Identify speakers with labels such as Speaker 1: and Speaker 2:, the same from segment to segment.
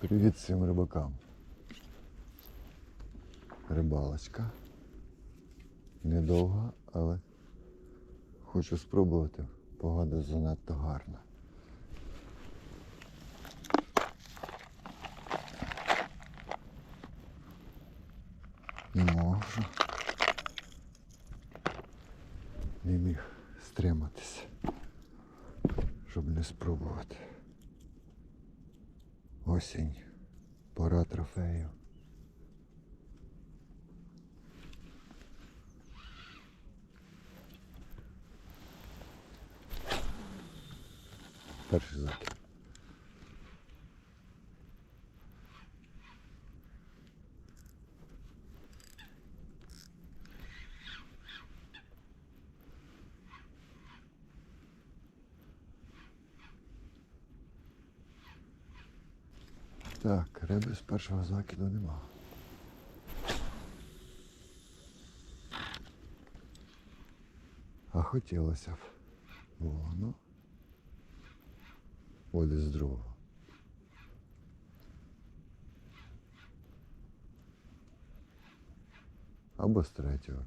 Speaker 1: Привіт всім рибакам. Рибалочка. Недовга, але хочу спробувати. Погода занадто гарна. Не можу. Не міг стриматися, щоб не спробувати. Осінь, пора трофею. Перший закид. Так, риби з першого закиду нема. А хотілося б. воно. Води з другого. Або з третього.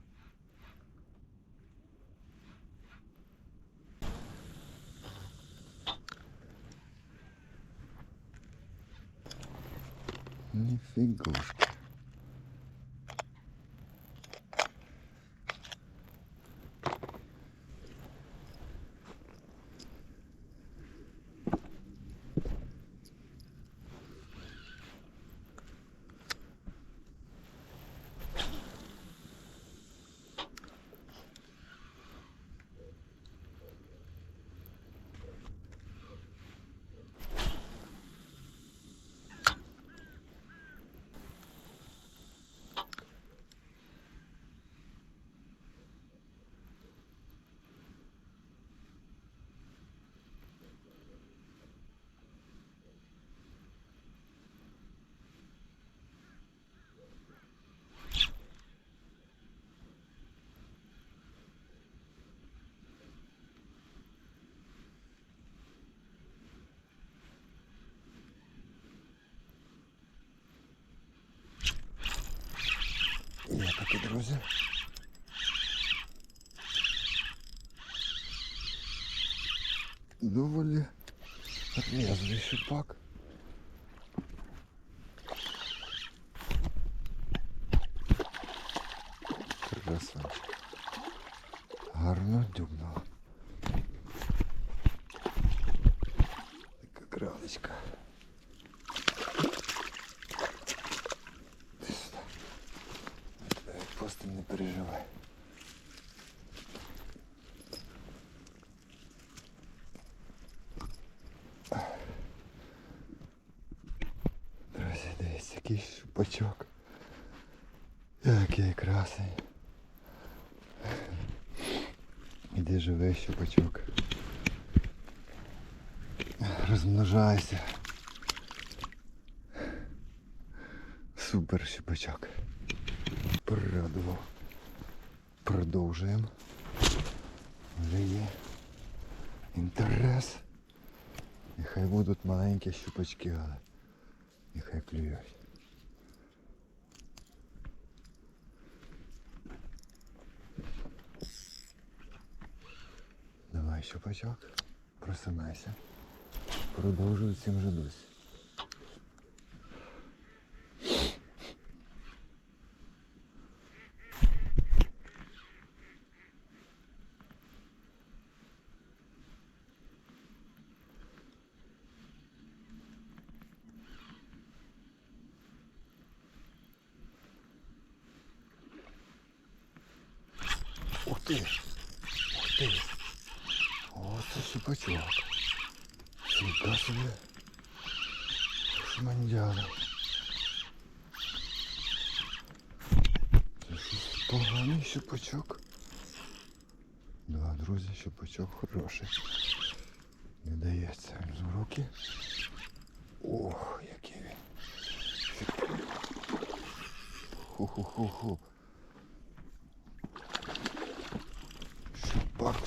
Speaker 1: Ніфігушки. Є такі друзі. Доволі резвий шипак. Красавчик. Гарно дюбнуло. Така кралечка. Друзі, дивіться, який щупачок. Який красень. Іди живий щупачок. Розмножайся. Супер щупачок. Порадував. Продовжуємо. Вже є інтерес. Нехай будуть маленькі щупачки, але нехай клюють. Давай щупачок, просинайся. Продовжуй цим же досі. Ти! Ух ти! О, це щупачок. Фіга собі. Шмандяра. Це щось поганий щупачок. Да, друзі, щупачок хороший. Не дається з руки. Ох, який він. Ху-ху-ху-ху.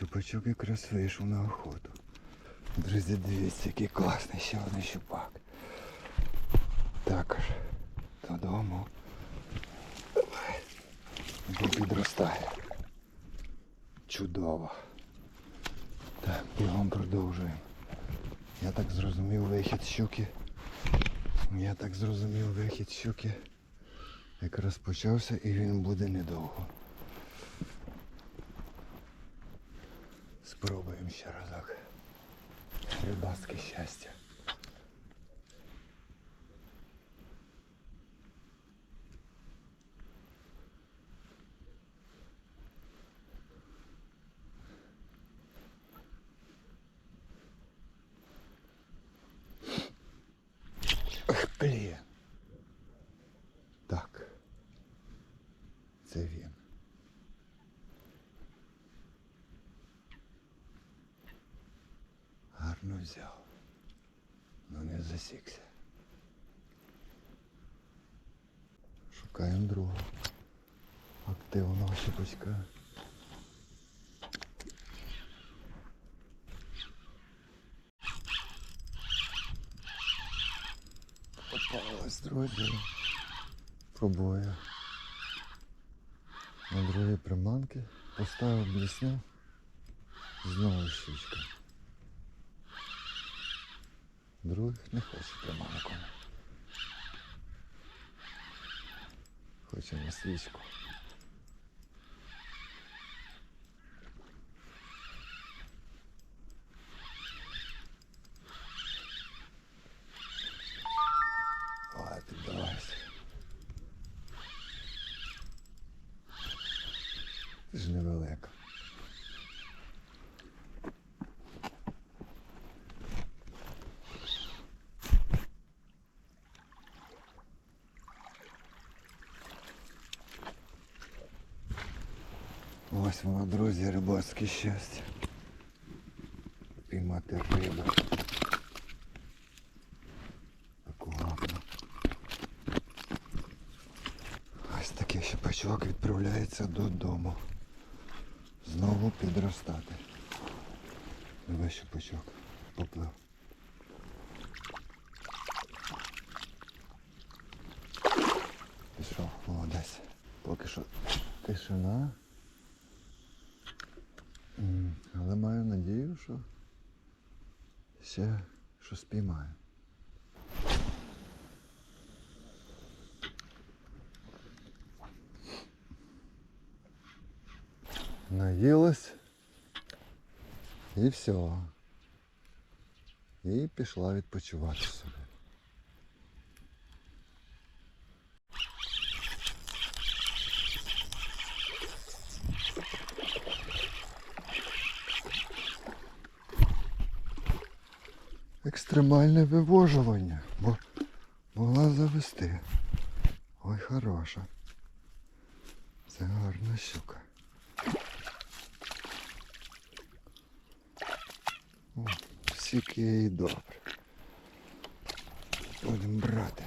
Speaker 1: Щупачок якраз вийшов на охоту. Друзі, дивіться, який класний ще один щупак. Також додому. Він підростає. Чудово. Так, бігом продовжуємо. Я так зрозумів вихід щуки. Я так зрозумів вихід щуки. Якраз почався і він буде недовго. Спробуємо ще разок. Рибацьке щастя. Ах, блін. Так. Це він. Гарно взяв. Ну не засікся. Шукаємо другого. Активного щепочка. Попалась, друзі. Пробую. На другій приманки поставив блісню. Знову щучка. Других не хоче приманок. він. Хоче на свічку. Ой, піддавайся. Ти ж невелика. Ось воно, друзі, рибацьке щастя. Піймати рибу. Таку гарну. Ось такий щепачок відправляється додому. Знову підростати. Давай щепачок. Поплив. Пішов, молодець. Поки що тишина. М, Але маю надію, що ще що спіймаю. Наїлась і все. І пішла відпочивати собі. Екстремальне вивожування, бо могла завести. Ой, хороша. Це гарна щука. О, скільки їй добре. Будемо брати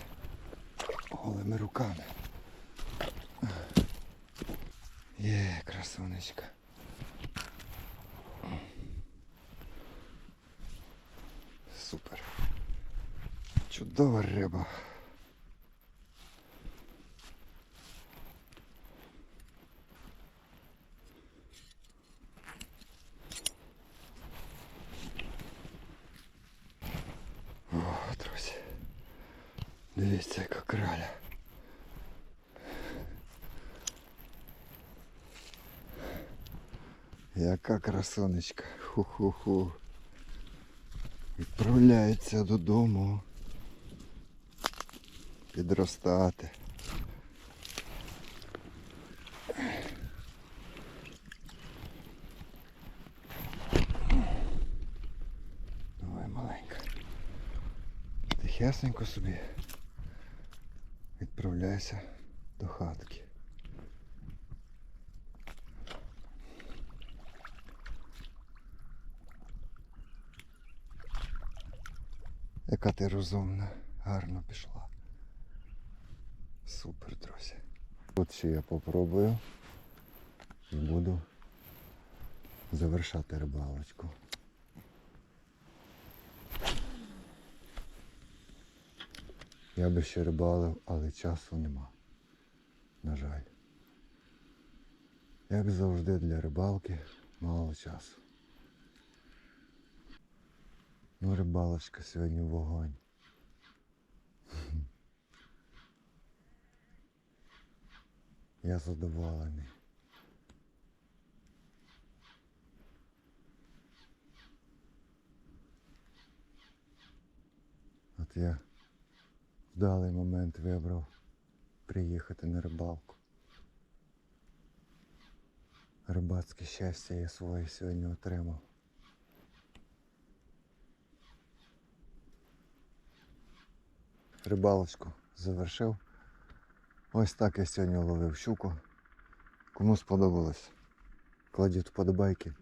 Speaker 1: голими руками. Є, красунечка. Чудова риба. О, друзі. Дивіться, яка краля. Яка красунечка. Ху-ху-ху. Відправляється додому. Підростати. Давай маленька. Тихесенько собі. Відправляйся до хатки. Яка ти розумна, гарно пішла. Супер, друзі. Тут ще я попробую і буду завершати рибалочку. Я би ще рибалив, але часу нема. На жаль. Як завжди для рибалки мало часу. Ну, рибалочка сьогодні вогонь. Я задоволений. От я в даний момент вибрав приїхати на рибалку. Рибацьке щастя я своє сьогодні отримав. Рибалочку завершив. Ось так я сьогодні ловив щуку. Кому сподобалось, кладіть вподобайки,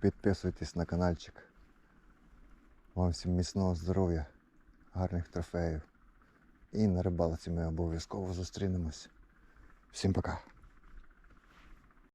Speaker 1: підписуйтесь на каналчик. Вам всім міцного здоров'я, гарних трофеїв. І на рибалці ми обов'язково зустрінемось. Всім пока!